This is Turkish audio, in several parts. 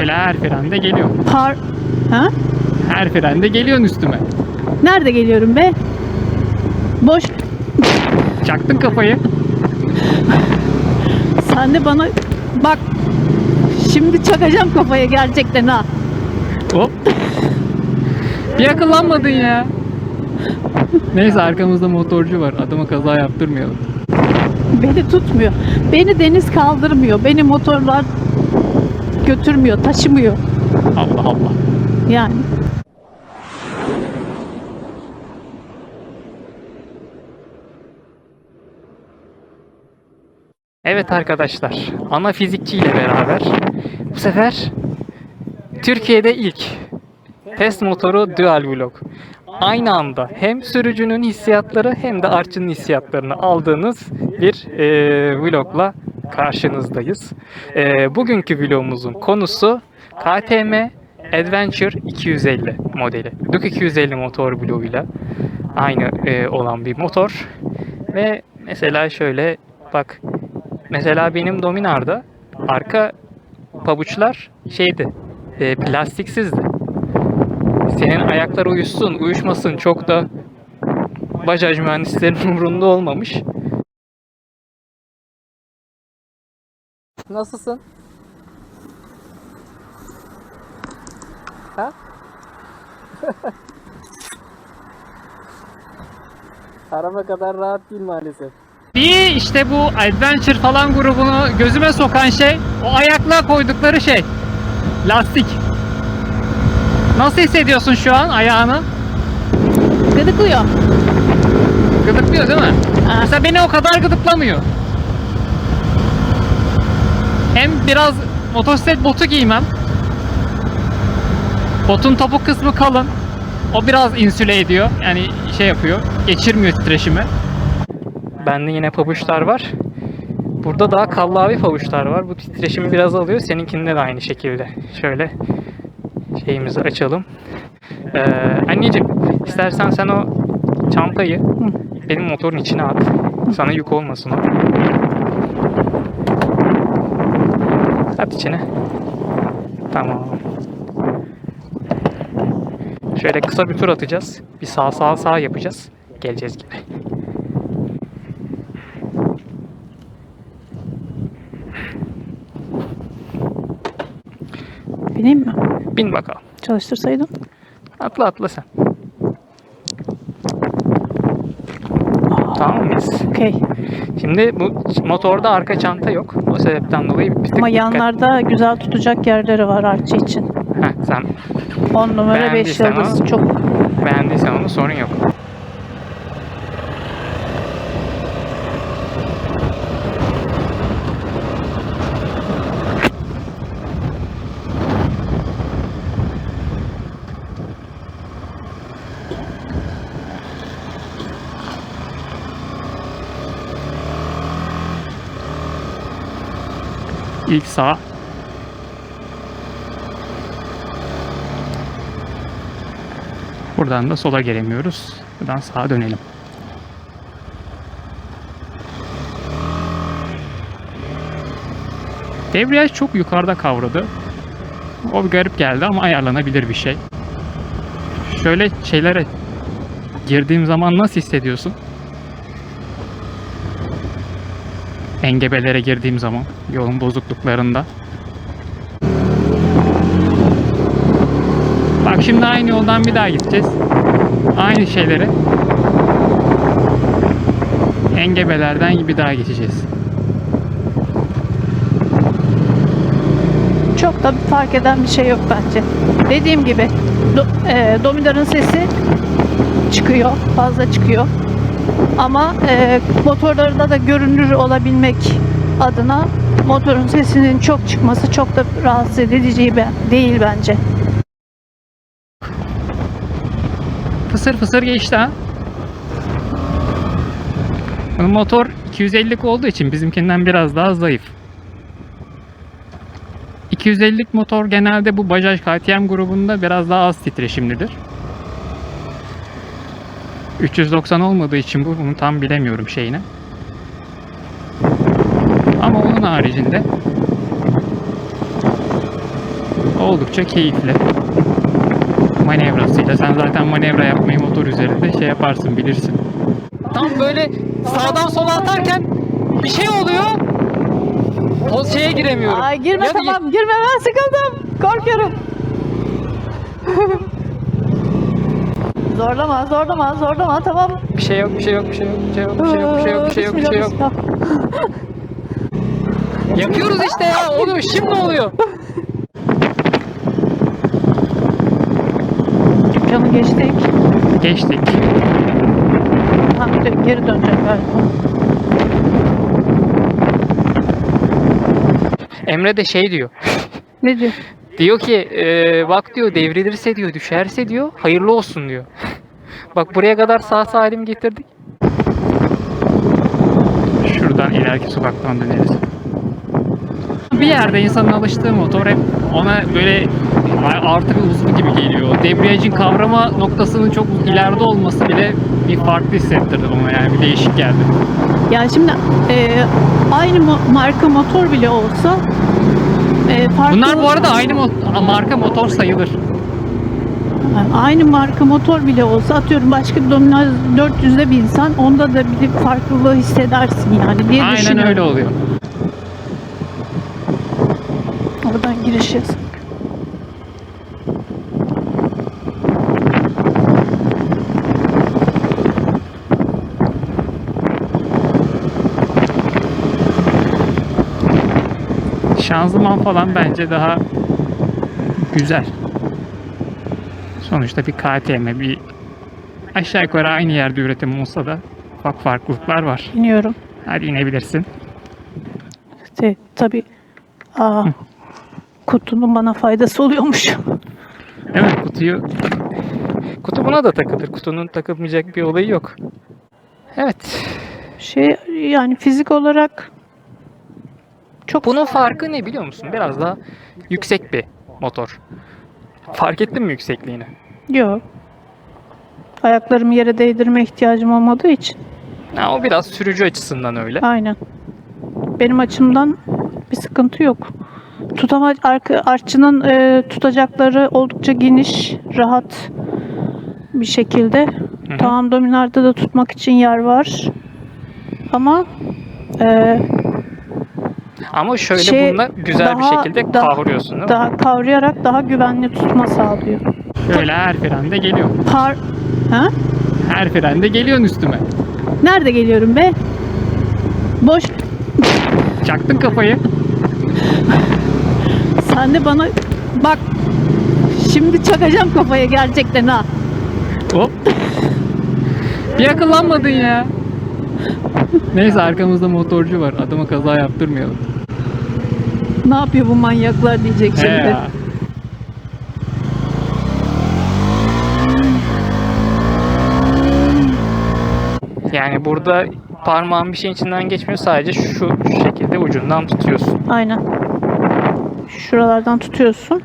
Şöyle her frende geliyor. Par... Ha? Her frende geliyorsun üstüme. Nerede geliyorum be? Boş. Çaktın kafayı. Sen de bana bak. Şimdi çakacağım kafaya gerçekten ha. Hop. Bir akıllanmadın ya. Neyse arkamızda motorcu var. Adama kaza yaptırmayalım. Beni tutmuyor. Beni deniz kaldırmıyor. Beni motorlar götürmüyor, taşımıyor. Allah Allah. Yani. Evet arkadaşlar, ana fizikçi ile beraber bu sefer Türkiye'de ilk test motoru dual vlog. Aynı anda hem sürücünün hissiyatları hem de artçının hissiyatlarını aldığınız bir e, vlogla karşınızdayız. E, bugünkü vlogumuzun konusu KTM Adventure 250 modeli. Duke 250 motor bloğuyla aynı e, olan bir motor. Ve mesela şöyle bak Mesela benim Dominar'da arka pabuçlar şeydi, e, plastiksizdi. Senin ayaklar uyuşsun, uyuşmasın çok da bajaj mühendislerinin umurunda olmamış. Nasılsın? Ha? Araba kadar rahat değil maalesef. Bir işte bu Adventure falan grubunu gözüme sokan şey o ayakla koydukları şey. Lastik. Nasıl hissediyorsun şu an ayağını? Gıdıklıyor. Gıdıklıyor değil mi? Ha. Mesela beni o kadar gıdıklamıyor. Hem biraz motosiklet botu giymem. Botun topuk kısmı kalın. O biraz insüle ediyor. Yani şey yapıyor. Geçirmiyor titreşimi. Bende yine pabuçlar var. Burada daha kallavi pabuçlar var. Bu titreşimi biraz alıyor. Seninkinde de aynı şekilde. Şöyle şeyimizi açalım. Ee, anneciğim istersen sen o çantayı benim motorun içine at. Sana yük olmasın o. At içine. Tamam. Şöyle kısa bir tur atacağız. Bir sağ sağ sağ yapacağız. Geleceğiz gibi. Bineyim mi? Bin bakalım. Çalıştırsaydım. Atla atla sen. Tamam mıyız? Okey. Şimdi bu motorda arka çanta yok. O sebepten dolayı bir tık Ama dikkat- yanlarda güzel tutacak yerleri var artçı için. Heh, sen 10 numara 5 Beğendiysen yıldız. Çok beğendiysen onu sorun yok. İlk sağ. Buradan da sola gelemiyoruz. Buradan sağa dönelim. Debriyaj çok yukarıda kavradı. O garip geldi ama ayarlanabilir bir şey. Şöyle şeylere girdiğim zaman nasıl hissediyorsun? Engebelere girdiğim zaman yolun bozukluklarında. Bak şimdi aynı yoldan bir daha gideceğiz. Aynı şeyleri engebelerden bir daha geçeceğiz. çok da fark eden bir şey yok bence. Dediğim gibi do, e, Dominar'ın sesi çıkıyor. Fazla çıkıyor. Ama e, motorlarda da görünür olabilmek adına motorun sesinin çok çıkması çok da rahatsız edici değil bence. Fısır fısır geçti ha. Bunun motor 250'lik olduğu için bizimkinden biraz daha zayıf. 250'lik motor genelde bu Bajaj KTM grubunda biraz daha az titreşimlidir. 390 olmadığı için bu bunu tam bilemiyorum şeyini. Onun haricinde oldukça keyifli. Manevrasıyla. Sen zaten manevra yapmayı motor üzerinde şey yaparsın bilirsin. Tam böyle sağdan sola atarken bir şey oluyor. O şeye giremiyorum. Ay girme Ya da- tamam girme ben sıkıldım. Korkuyorum. zorlama zorlama zorlama tamam. Bir şey yok, bir şey yok, bir şey yok, bir şey yok, bir şey yok, bir şey yok, bir şey yok, bir şey yok. Yapıyoruz işte ya. Oluyor. Şimdi oluyor. Dükkanı geçtik. Geçtik. Ha, de geri döneceğim galiba. Emre de şey diyor. Ne diyor? Diyor ki e, bak diyor devrilirse diyor düşerse diyor hayırlı olsun diyor. bak buraya kadar sağ salim getirdik. Şuradan ileriki sokaktan döneriz. Bir yerde insanın alıştığı motor hep ona böyle artık hızlı gibi geliyor. Debriyajın kavrama noktasının çok ileride olması bile bir farklı hissettirdi bana yani bir değişik geldi. Yani şimdi e, aynı marka motor bile olsa e, farklı Bunlar bu arada aynı mo- marka motor sayılır. aynı marka motor bile olsa atıyorum başka bir Dominar 400'de bir insan onda da bir farklılığı hissedersin yani diye Aynen düşünüyorum. öyle oluyor. Yasak. Şanzıman falan bence daha güzel. Sonuçta bir KTM, bir aşağı yukarı aynı yerde üretim olsa da ufak farklılıklar var. İniyorum. Hadi inebilirsin. İşte, tabii aa, kutunun bana faydası oluyormuş. Mi? Kutuyu... Kutu buna da takılır. Kutunun takılmayacak bir olayı yok. Evet. Şey yani fizik olarak çok Bunun farkı ne biliyor musun? Biraz daha yüksek bir motor. Fark ettin mi yüksekliğini? yok. Ayaklarımı yere değdirme ihtiyacım olmadığı için. Ha, o biraz sürücü açısından öyle. Aynen. Benim açımdan bir sıkıntı yok. Tutama arka artçının e, tutacakları oldukça geniş, rahat bir şekilde. Hı hı. Tamam dominarda da tutmak için yer var. Ama e, Ama şöyle Şey, bununla güzel bir daha- şekilde daha- kavruyorsun değil mi? daha kavrayarak daha güvenli tutma sağlıyor. Şöyle her frende geliyor. Par ha? Her frende geliyorsun üstüme. Nerede geliyorum be? Boş. Çaktın kafayı. De bana bak. Şimdi çakacağım kafaya gerçekten ha. Hop. Bir akıllanmadın ya. Neyse arkamızda motorcu var. Adama kaza yaptırmayalım. Ne yapıyor bu manyaklar diyecek He şimdi. ya. Yani burada parmağın bir şeyin içinden geçmiyor. Sadece şu şekilde ucundan tutuyorsun. Aynen. Şuralardan tutuyorsun.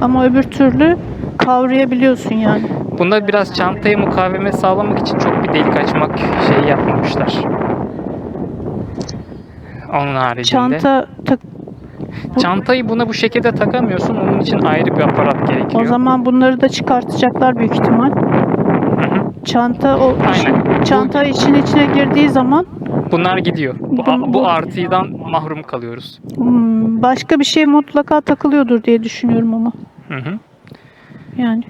Ama öbür türlü kavrayabiliyorsun yani. Bunda biraz çantaya mukavemet sağlamak için çok bir delik açmak şeyi yapmamışlar. Onun haricinde. Çanta tak Çantayı buna bu şekilde takamıyorsun. Onun için ayrı bir aparat gerekiyor. o zaman bunları da çıkartacaklar büyük ihtimal. Hı hı. Çanta o Aynen. çanta işin içine girdiği zaman Bunlar gidiyor. Bu, Bu- artıdan mahrum kalıyoruz. hmm, başka bir şey mutlaka takılıyordur diye düşünüyorum ama. Hı hı. Yani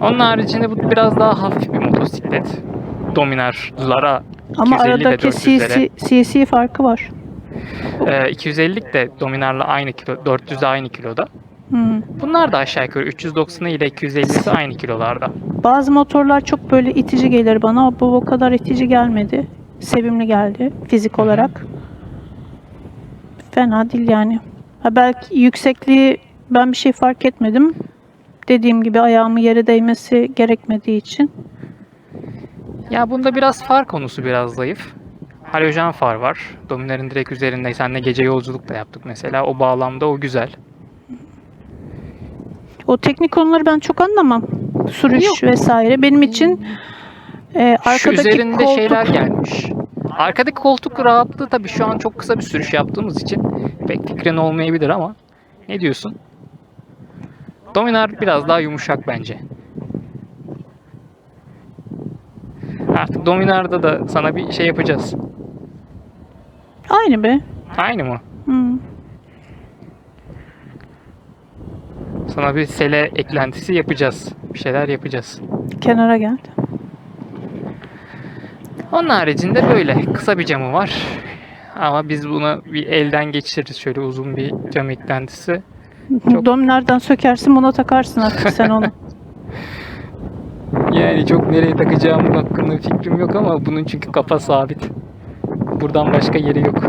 Onun haricinde bu biraz daha hafif bir motosiklet. Dominarlara ama 250 aradaki 400'lere. CC, CC farkı var. Ee, 250'lik de Dominar'la aynı kilo, 400 de aynı kiloda. Hmm. Bunlar da aşağı yukarı 390'ı ile 250'si aynı kilolarda. Bazı motorlar çok böyle itici gelir bana. Bu o kadar itici gelmedi. Sevimli geldi fizik olarak. Fena değil yani. Ha belki yüksekliği ben bir şey fark etmedim. Dediğim gibi ayağımı yere değmesi gerekmediği için. Ya bunda biraz far konusu biraz zayıf. Halojen far var. Dominar'ın direkt üzerinde. Seninle gece yolculuk da yaptık mesela. O bağlamda o güzel. O teknik konuları ben çok anlamam. Sürüş vesaire. Benim için e, Şu arkadaki üzerinde koltuk şeyler gelmiş. Arkadaki koltuk rahatlığı tabii şu an çok kısa bir sürüş yaptığımız için pek fikrin olmayabilir ama ne diyorsun? Dominar biraz daha yumuşak bence. Artık Dominar'da da sana bir şey yapacağız. Aynı be. Aynı mı? Hı. Sana bir sele eklentisi yapacağız. Bir şeyler yapacağız. Kenara gel. Onun haricinde böyle kısa bir camı var. Ama biz buna bir elden geçiririz şöyle uzun bir cam eklentisi. Çok- Dominardan sökersin buna takarsın artık sen onu. Yani çok nereye takacağımın hakkında fikrim yok ama bunun çünkü kafa sabit. Buradan başka yeri yok.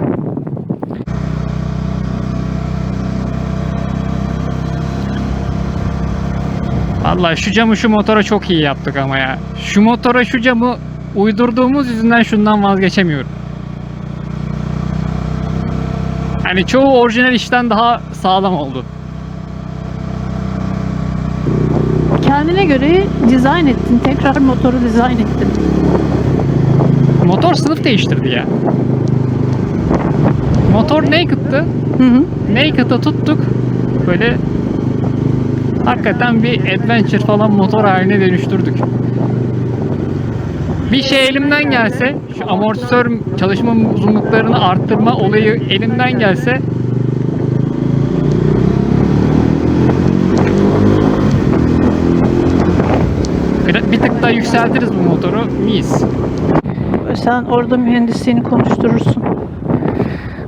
Vallahi şu camı şu motora çok iyi yaptık ama ya. Şu motora şu camı uydurduğumuz yüzünden şundan vazgeçemiyorum. Hani çoğu orijinal işten daha sağlam oldu. Kendine göre dizayn ettin. Tekrar motoru dizayn ettin. Motor sınıf değiştirdi ya. Motor naked'tı. Hı hı. Naked'ı tuttuk. Böyle hakikaten bir adventure falan motor haline dönüştürdük. Bir şey elimden gelse, şu amortisör çalışma uzunluklarını arttırma olayı elimden gelse bir, tık daha yükseltiriz bu motoru. Mis. Sen orada mühendisliğini konuşturursun.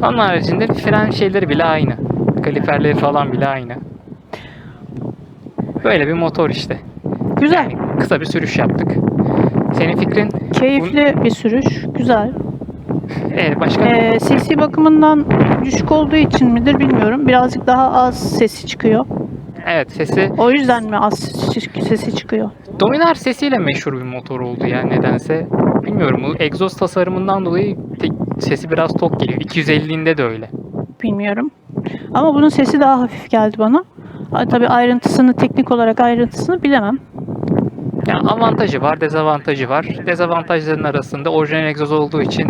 Onun haricinde fren şeyleri bile aynı. Kaliperleri falan bile aynı. Böyle bir motor işte. Güzel. Kısa bir sürüş yaptık. Senin fikrin? Keyifli bir sürüş. Güzel. Evet başka? Ee, sesi bakımından düşük olduğu için midir bilmiyorum. Birazcık daha az sesi çıkıyor. Evet sesi. O yüzden mi az ses- sesi çıkıyor? Dominar sesiyle meşhur bir motor oldu ya nedense. Bilmiyorum bu egzoz tasarımından dolayı tek- sesi biraz tok geliyor. 250'inde de öyle. Bilmiyorum. Ama bunun sesi daha hafif geldi bana. Tabii ayrıntısını, teknik olarak ayrıntısını bilemem. Yani avantajı var, dezavantajı var. Dezavantajların arasında orijinal egzoz olduğu için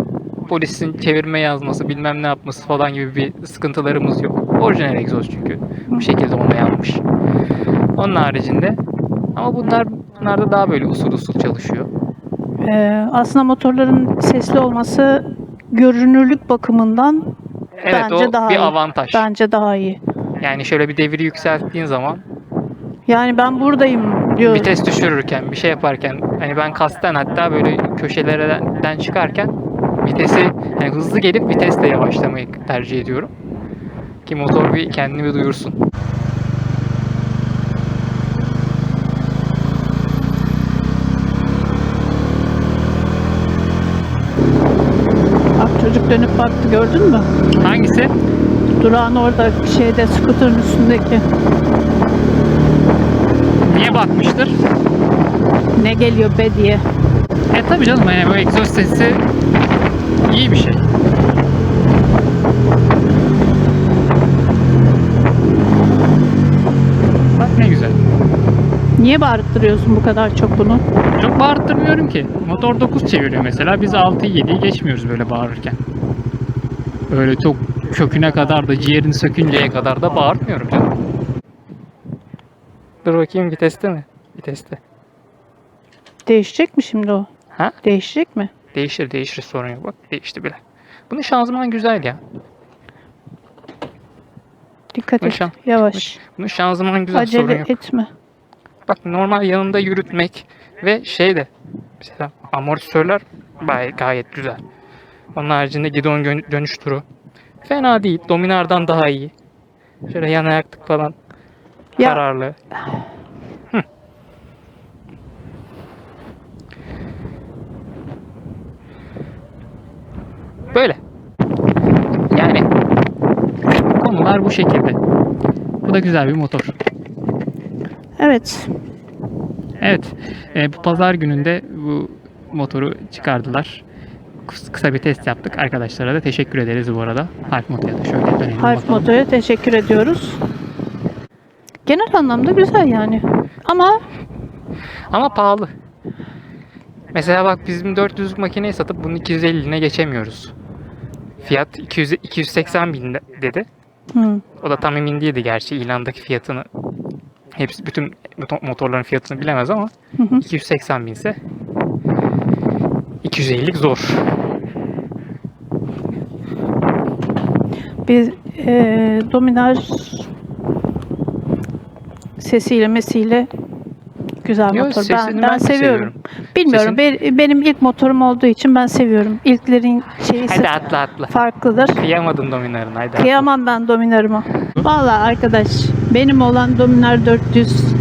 polisin çevirme yazması, bilmem ne yapması falan gibi bir sıkıntılarımız yok. Orijinal egzoz çünkü. Bu şekilde ona yanmış. Onun haricinde ama bunlar bunlarda daha böyle usul usul çalışıyor. Ee, aslında motorların sesli olması görünürlük bakımından Evet Bence o daha bir iyi. avantaj. bence daha iyi. Yani şöyle bir deviri yükselttiğin zaman Yani ben buradayım diyor. vites düşürürken bir şey yaparken hani ben kasten hatta böyle köşelerden çıkarken vitesi yani hızlı gelip vitesle yavaşlamayı tercih ediyorum. Ki motor bir kendini bir duyursun. Bak çocuk dönüp baktı gördün mü? Hangisi? Durağın orada şeyde skuterın üstündeki. Niye bakmıştır? Ne geliyor be diye. E tabi canım yani bu egzoz sesi iyi bir şey. Bak ne güzel. Niye bağırttırıyorsun bu kadar çok bunu? Çok bağırttırmıyorum ki. Motor 9 çeviriyor mesela. Biz 6'yı 7'yi geçmiyoruz böyle bağırırken. Öyle çok köküne kadar da ciğerini sökünceye kadar. da bağırtmıyorum canım. Bakayım viteste mi? Viteste. Değişecek mi şimdi o? Ha? Değişecek mi? Değişir değişir sorun yok. Bak değişti bile. Bunun şanzıman güzel ya. Dikkat et. Nişan. Yavaş. Bunun şanzıman güzel sorun Acele yok. etme. Bak normal yanında yürütmek ve şey de mesela amortisörler gayet, gayet güzel. Onun haricinde gidon dönüş turu. Fena değil. Dominar'dan daha iyi. Şöyle yan ayaklık falan. Ya Kararlı. Hı. Böyle. Yani Konular bu şekilde. Bu da güzel bir motor. evet. Evet. e, bu pazar gününde bu motoru çıkardılar. Kıs- Kısa bir test yaptık. Arkadaşlara da teşekkür ederiz bu arada. Harf Moto'ya da şöyle dönelim Harf. Moto'ya teşekkür ediyoruz. Genel anlamda güzel yani. Ama Ama pahalı. Mesela bak bizim 400'lük makineyi satıp bunun 250'ine geçemiyoruz. Fiyat 200, 280 bin de- dedi. hı, O da tam emin değildi gerçi ilandaki fiyatını Hepsi bütün motorların fiyatını bilemez ama Hı hı. 280 binse 250'lik zor. Bir e, Dominar sesiyle mesiyle güzel Yo, motor. sesini Ben, ben ben seviyorum. seviyorum. Bilmiyorum. be- benim ilk motorum olduğu için ben seviyorum. İlklerin şeyi Hadi atla atla. farklıdır. Kıyamadım Dominar'ın hadi. atla. Kıyamam ben Dominar'ıma. Valla arkadaş benim olan Dominar 400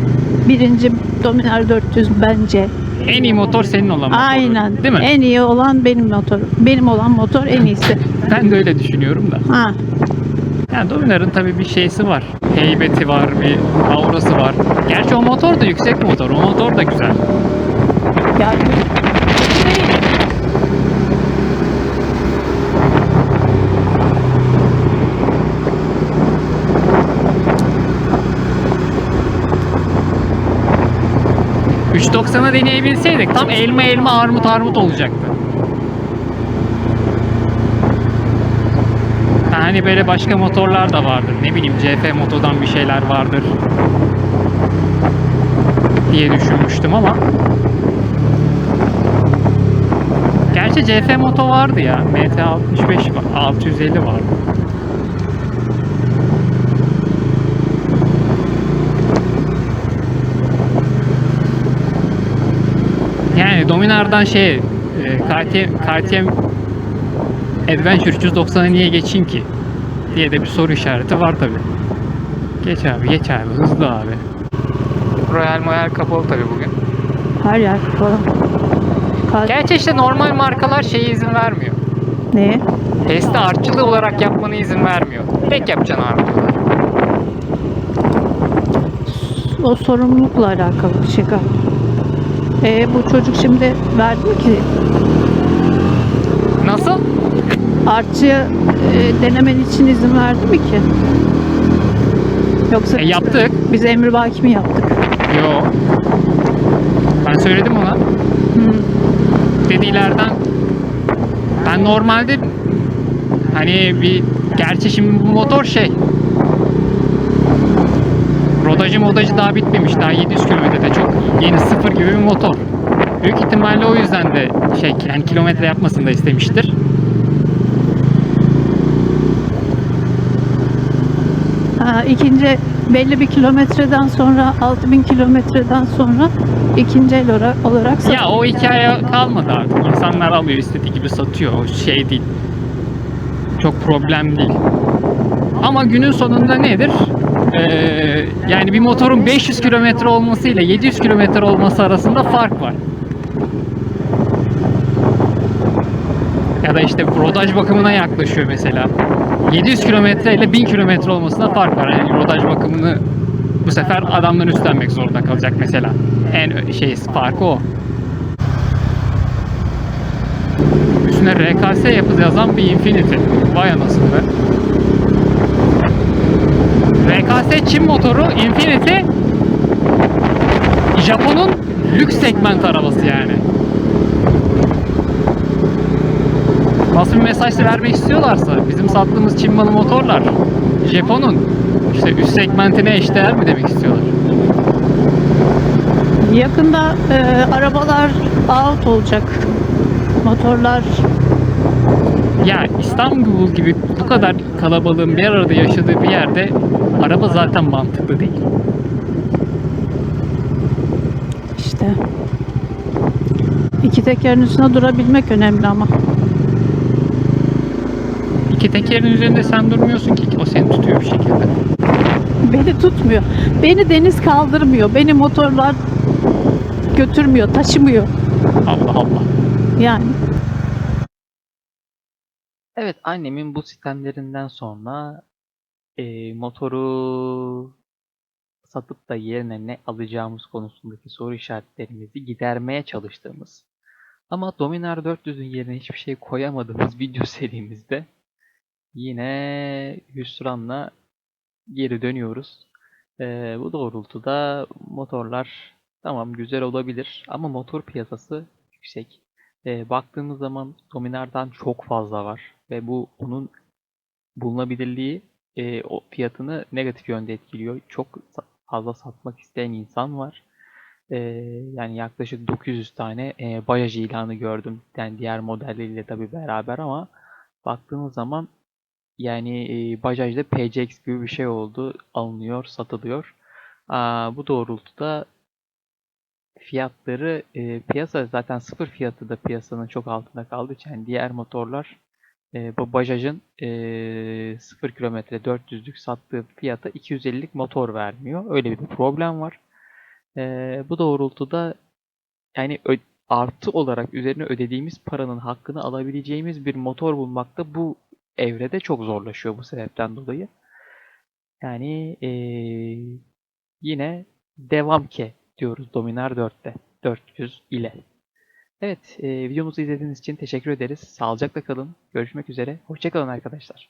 birinci Dominar 400 bence. En iyi motor senin olan motor. Aynen. Değil mi? En iyi olan benim motor. Benim olan motor en iyisi. Ben de öyle düşünüyorum da. Ha. Yani Dominar'ın tabii bir şeysi var. Heybeti var, bir aurası var. Gerçi o motor da yüksek motor. O motor da güzel. Yani Hı. 390'ı deneyebilseydik tam elma elma armut armut olacaktı. Hani böyle başka motorlar da vardır. Ne bileyim CF Moto'dan bir şeyler vardır. Diye düşünmüştüm ama. Gerçi CF Moto vardı ya. MT65 var. 650 vardı. Yani Dominar'dan şey e, KTM, KTM Adventure 390'a niye geçeyim ki? Diye de bir soru işareti var tabi. Geç abi geç abi hızlı abi. Royal Moyal kapalı tabii bugün. her yer falan. Kal- Gerçi işte normal markalar şeye izin vermiyor. ne? Testi artçılı olarak yapmana izin vermiyor. Tek yapacaksın abi. O sorumlulukla alakalı bir şey galiba. E, bu çocuk şimdi verdi mi ki Nasıl? artçıya e, denemen için izin verdi mi ki? Yoksa E, yaptık. biz emri vaki mi yaptık? Yo. Ben söyledim ona. Hmm. Dedilerden ben normalde hani bir gerçi şimdi bu motor şey rodajı modajı daha bitmemiş daha 700 kilometrede çok yeni sıfır gibi bir motor. Büyük ihtimalle o yüzden de şey yani kilometre yapmasını da istemiştir. İkinci belli bir kilometreden sonra 6000 kilometreden sonra ikinci el olarak, olarak sat- Ya o hikaye kalmadı artık. İnsanlar alıyor istediği gibi satıyor. O şey değil. Çok problem değil. Ama günün sonunda nedir? Ee, yani bir motorun 500 kilometre olması ile 700 kilometre olması arasında fark var. Ya da işte rodaj bakımına yaklaşıyor mesela. 700 kilometre ile 1000 kilometre olmasında fark var. Yani rodaj bakımını bu sefer adamdan üstlenmek zorunda kalacak mesela. En şey farkı o. Üstüne RKS yapız yazan bir Infinity. Vay anasını be. RKS Çin motoru Infinity Japon'un lüks segment arabası yani. Nasıl bir mesaj vermek istiyorlarsa bizim sattığımız Çin malı motorlar Japon'un işte üst segmentine eşdeğer mi demek istiyorlar? Yakında e, arabalar out olacak. Motorlar Ya İstanbul gibi bu kadar kalabalığın bir arada yaşadığı bir yerde araba zaten mantıklı değil. işte iki tekerin üstüne durabilmek önemli ama. İki tekerin üzerinde sen durmuyorsun ki o seni tutuyor bir şekilde. Beni tutmuyor. Beni deniz kaldırmıyor. Beni motorlar götürmüyor, taşımıyor. Allah Allah. Yani Evet annemin bu sistemlerinden sonra e, motoru satıp da yerine ne alacağımız konusundaki soru işaretlerimizi gidermeye çalıştığımız ama Dominar 400'ün yerine hiçbir şey koyamadığımız video serimizde yine hüsranla geri dönüyoruz. E, bu doğrultuda motorlar tamam güzel olabilir ama motor piyasası yüksek. E, baktığımız zaman Dominar'dan çok fazla var ve bu onun bulunabilirliği e, o fiyatını negatif yönde etkiliyor. Çok fazla satmak isteyen insan var. Ee, yani yaklaşık 900 tane e, Bajaj ilanı gördüm. Yani diğer modelleriyle tabii beraber ama baktığınız zaman yani e, Bajaj'da PCX gibi bir şey oldu. Alınıyor, satılıyor. Aa, bu doğrultuda fiyatları e, piyasa zaten sıfır fiyatı da piyasanın çok altında için yani diğer motorlar e, bu Bajaj'ın e, 0 kilometre 400'lük sattığı fiyata 250'lik motor vermiyor. Öyle bir problem var. E, bu doğrultuda yani artı olarak üzerine ödediğimiz paranın hakkını alabileceğimiz bir motor bulmakta bu evrede çok zorlaşıyor bu sebepten dolayı. Yani e, yine devam ki diyoruz Dominar 4'te. 400 ile. Evet, e, videomuzu izlediğiniz için teşekkür ederiz. Sağlıcakla kalın. Görüşmek üzere. Hoşçakalın arkadaşlar.